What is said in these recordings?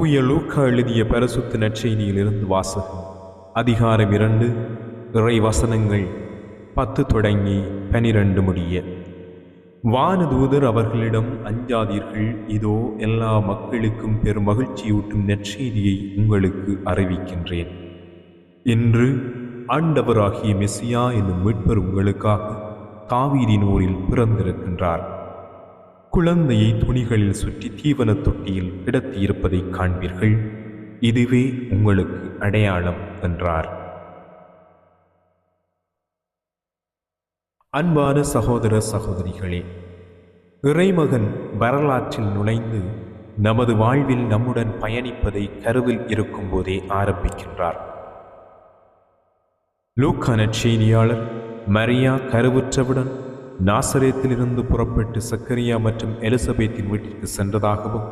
தூய லூக்கா எழுதிய பரிசுத்த நற்செய்தியிலிருந்து வாசகம். அதிகாரம் இரண்டு இறை வசனங்கள் பத்து தொடங்கி பனிரெண்டு முடிய. வானதூதர் அவர்களிடம் அஞ்சாதீர்கள் இதோ எல்லா மக்களுக்கும் பெரும் மகிழ்ச்சியூட்டும் நற்செய்தியை உங்களுக்கு அறிவிக்கின்றேன். இன்று ஆண்டவராகிய மெஸ்ஸியா என்னும் மீட்பர் உங்களுக்காக தாவீதினூரில் பிறந்திருக்கின்றார். குழந்தையை துணிகளில் சுற்றி தீவன தொட்டியில் கிடத்தியிருப்பதை காண்பீர்கள். இதுவே உங்களுக்கு அடையாளம் என்றார். அன்பான சகோதர சகோதரிகளே இறைமகன் வரலாற்றில் நுழைந்து நமது வாழ்வில் நம்முடன் பயணிப்பதை கருவில் இருக்கும்போதே ஆரம்பிக்கின்றார். லூக்கான செய்தியாளர் மரியா கருவுற்றவுடன் நாசரேத்திலிருந்து புறப்பட்டு சக்கரியா மற்றும் எலிசபெத்தின் வீட்டிற்கு சென்றதாகவும்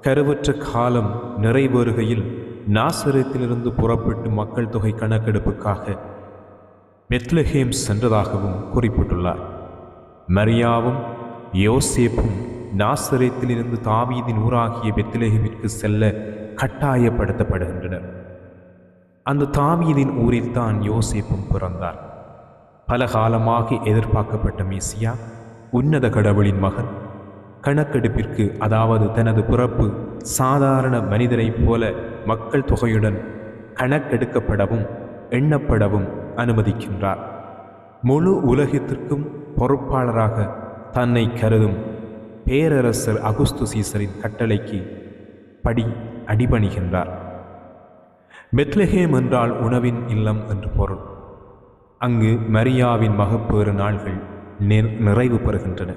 கருவற்ற காலம் நிறைவேறுகையில் நாசரேத்திலிருந்து புறப்பட்டு மக்கள் தொகை கணக்கெடுப்புக்காக பெத்லஹேம் சென்றதாகவும் குறிப்பிட்டுள்ளார். மரியாவும் யோசேப்பும் நாசரேத்திலிருந்து தாவீதின் ஊராகிய பெத்லஹேமிற்கு செல்ல கட்டாயப்படுத்தப்படுகின்றனர். அந்த தாவீதின் ஊரில்தான் யோசேப்பும் பிறந்தார். பல காலமாக எதிர்பார்க்கப்பட்ட மேசியா உன்னத கடவுளின் மகன். கணக்கெடுப்பிற்கு அதாவது தனது பிறப்பு சாதாரண மனிதரைப் போல மக்கள் தொகையுடன் கணக்கெடுக்கப்படவும் எண்ணப்படவும் அனுமதிக்கின்றார். முழு உலகத்திற்கும் பொறுப்பாளராக தன்னை கருதும் பேரரசர் அகுஸ்து சீசரின் கட்டளைக்கு படி அடிபணிகின்றார். மெத்லஹேம் என்றால் உணவின் இல்லம் என்று பொருள். அங்கு மரியாவின் மகப்பேறு நாள்கள் நிறைவு பெறுகின்றன.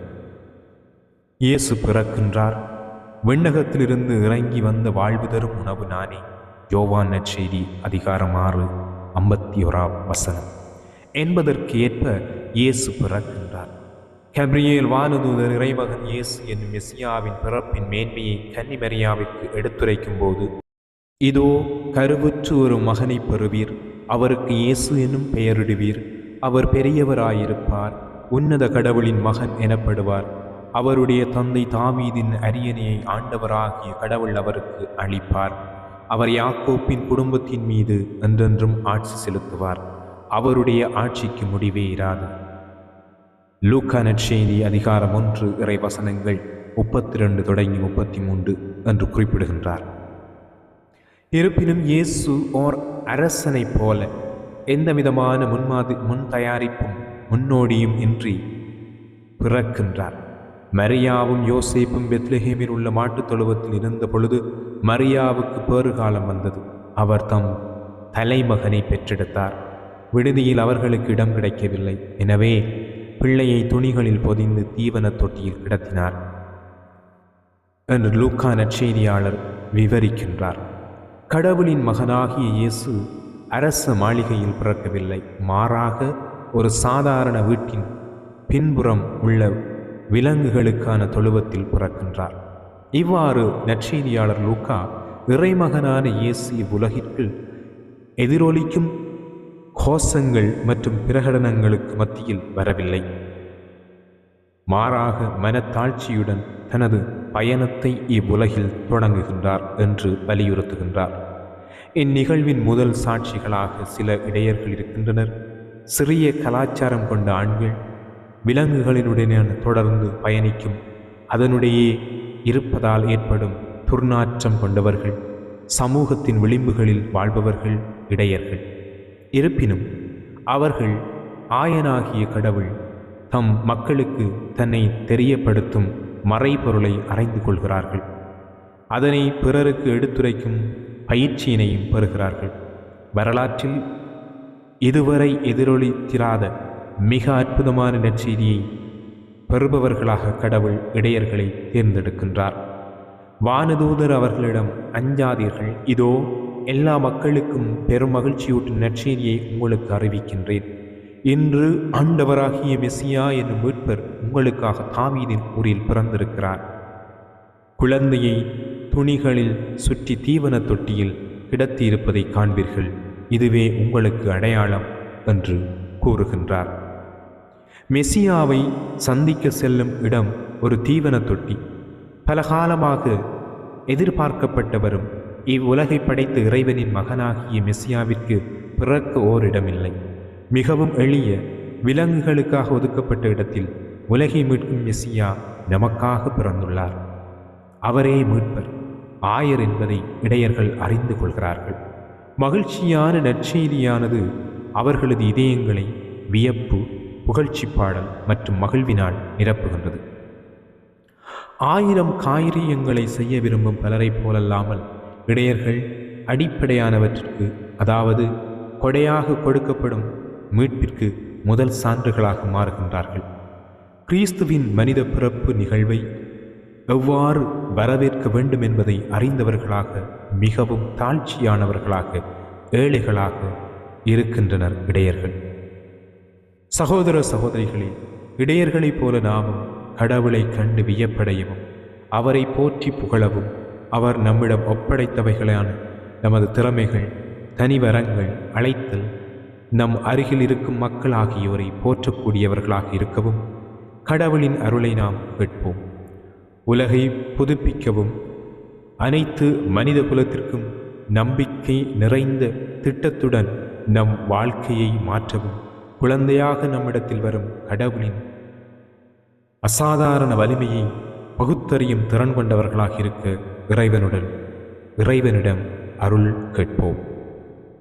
இயேசு பிறக்கின்றார். விண்ணகத்திலிருந்து இறங்கி வந்த வாழ்வு தரும் உணவு நானே. யோவான் நற்செய்தி அதிகாரம் ஆறு ஐம்பத்தி ஓராம் வசனம். என்பதற்கு ஏற்ப இயேசு பிறக்கின்றார். கப்ரியேல் வானதூதர் இறைமகன் இயேசு என்னும் மெசியாவின் பிறப்பின் மேன்மையை கன்னிமரியாவிற்கு எடுத்துரைக்கும் போது இதோ கருவுற்று ஒரு மகனை பெறுவீர். அவருக்கு இயேசு என்னும் பெயரிடுவீர். அவர் பெரியவராயிருப்பார். உன்னத கடவுளின் மகன் எனப்படுவார். அவருடைய தந்தை தாவீதின் அரியணையை ஆண்டவராகிய கடவுள் அவருக்கு அளிப்பார். அவர் யாக்கோப்பின் குடும்பத்தின் மீது என்றென்றும் ஆட்சி செலுத்துவார். அவருடைய ஆட்சிக்கு முடிவே இராது. லூக்கா நற்செய்தி அதிகாரம் ஒன்று இறை வசனங்கள் முப்பத்தி ரெண்டு தொடங்கி முப்பத்தி மூன்று என்று குறிப்பிடுகின்றார். இருப்பினும் இயேசு ஓர் அரசனைப் போல எந்த விதமான முன்மாதி முன் தயாரிப்பும் முன்னோடியும் இன்றி பிறக்கின்றார். மரியாவும் யோசேப்பும் பெத்லஹேமில் உள்ள மாட்டுத் தொழுவத்தில் இருந்த பொழுது மரியாவுக்கு பேறுகாலம் வந்தது. அவர் தம் தலைமகனை பெற்றெடுத்தார். விடுதியில் அவர்களுக்கு இடம் கிடைக்கவில்லை. எனவே பிள்ளையை துணிகளில் பொதிந்து தீவன தொட்டியில் கிடத்தினார். என்று லூக்கா நற்செய்தியாளர் விவரிக்கின்றார். கடவுளின் மகனாகிய இயேசு அரச மாளிகையில் பிறக்கவில்லை. மாறாக ஒரு சாதாரண வீட்டின் பின்புறம் உள்ள விலங்குகளுக்கான தொழுவத்தில் பிறக்கின்றார். இவ்வாறு நற்செய்தியாளர் லூக்கா இறைமகனான இயேசு இவ்வுலகிற்கு எதிரொலிக்கும் கோஷங்கள் மற்றும் பிரகடனங்களுக்கு மத்தியில் வரவில்லை. மாறாக மனத்தாழ்ச்சியுடன் தனது பயணத்தை இவ்வுலகில் தொடங்குகின்றார் என்று வலியுறுத்துகின்றார். இந்நிகழ்வின் முதல் சாட்சிகளாக சில இடையர்கள் இருக்கின்றனர். சிறிய கலாச்சாரம் கொண்ட ஆண்கள் விலங்குகளினுடனே தொடர்ந்து பயணிக்கும் அதனுடையே இருப்பதால் ஏற்படும் துர்நாற்றம் கொண்டவர்கள் சமூகத்தின் விளிம்புகளில் வாழ்பவர்கள் இடையர்கள். இருப்பினும் அவர்கள் ஆயனாகிய கடவுள் தம் மக்களுக்கு தன்னை தெரியப்படுத்தும் மறைபொருளை அறைந்து கொள்கிறார்கள். அதனை பிறருக்கு எடுத்துரைக்கும் பயிற்சியினையும் பெறுகிறார்கள். வரலாற்றில் இதுவரை எதிரொலித்திராத மிக அற்புதமான நற்செய்தியை பெறுபவர்களாக கடவுள் இடையர்களை தேர்ந்தெடுக்கின்றார். வானதூதர் அவர்களிடம் அஞ்சாதீர்கள் இதோ எல்லா மக்களுக்கும் பெரும் மகிழ்ச்சியூட்டும் நற்செய்தியை உங்களுக்கு அறிவிக்கின்றேன். இன்று ஆண்டவராகிய மெசியா என்னும் மீட்பர் உங்களுக்காக தாவீதின் ஊரில் பிறந்திருக்கிறார். குழந்தையை துணிகளில் சுற்றி தீவன தொட்டியில் கிடத்தியிருப்பதை காண்பீர்கள். இதுவே உங்களுக்கு அடையாளம் என்று கூறுகின்றார். மெசியாவை சந்திக்க செல்லும் இடம் ஒரு தீவன தொட்டி. பல காலமாக எதிர்பார்க்கப்பட்டவரும் இவ்வுலகை படைத்த இறைவனின் மகனாகிய மெசியாவிற்கு பிறக்க ஓரிடமில்லை. மிகவும் எளிய விலங்குகளுக்காக ஒதுக்கப்பட்ட இடத்தில் உலகை மீட்கும் மெசியா நமக்காக பிறந்துள்ளார். அவரே மீட்பர் ஆயர் என்பதை இடையர்கள் அறிந்து கொள்கிறார்கள். மகிழ்ச்சியான நற்செய்தியானது அவர்களது இதயங்களை வியப்பு புகழ்ச்சி பாடல் மற்றும் மகிழ்வினால் நிரப்புகின்றது. ஆயிரம் காரியங்களை செய்ய விரும்பும் பலரைப் போலல்லாமல் இடையர்கள் அடிப்படையானவற்றிற்கு அதாவது கொடையாக கொடுக்கப்படும் மீட்பிற்கு முதல் சான்றுகளாக மாறுகின்றார்கள். கிறிஸ்துவின் மனித பிறப்பு நிகழ்வை எவ்வாறு வரவேற்க வேண்டும் என்பதை அறிந்தவர்களாக மிகவும் தாழ்ச்சியானவர்களாக ஏழைகளாக இருக்கின்றனர் இடையர்கள். சகோதர சகோதரிகளே இடையர்களைப் போல நாமும் கடவுளை கண்டு வியப்படையவும் அவரை போற்றி புகழவும் அவர் நம்மிடம் ஒப்படைத்தவைகளான நமது திறமைகள் தனிவரங்கள் அழைத்தல் நம் அருகில் இருக்கும் மக்கள் ஆகியோரை போற்றக்கூடியவர்களாக இருக்கவும் கடவுளின் அருளை நாம் கேட்போம். உலகை புதுப்பிக்கவும் அனைத்து மனித குலத்திற்கும் நம்பிக்கை நிறைந்த திட்டத்துடன் நம் வாழ்க்கையை மாற்றவும் குழந்தையாக நம்மிடத்தில் வரும் கடவுளின் அசாதாரண வலிமையை பகுத்தறியும் திறன் கொண்டவர்களாக இருக்க இறைவனுடன் இறைவனிடம் அருள் கேட்போம்.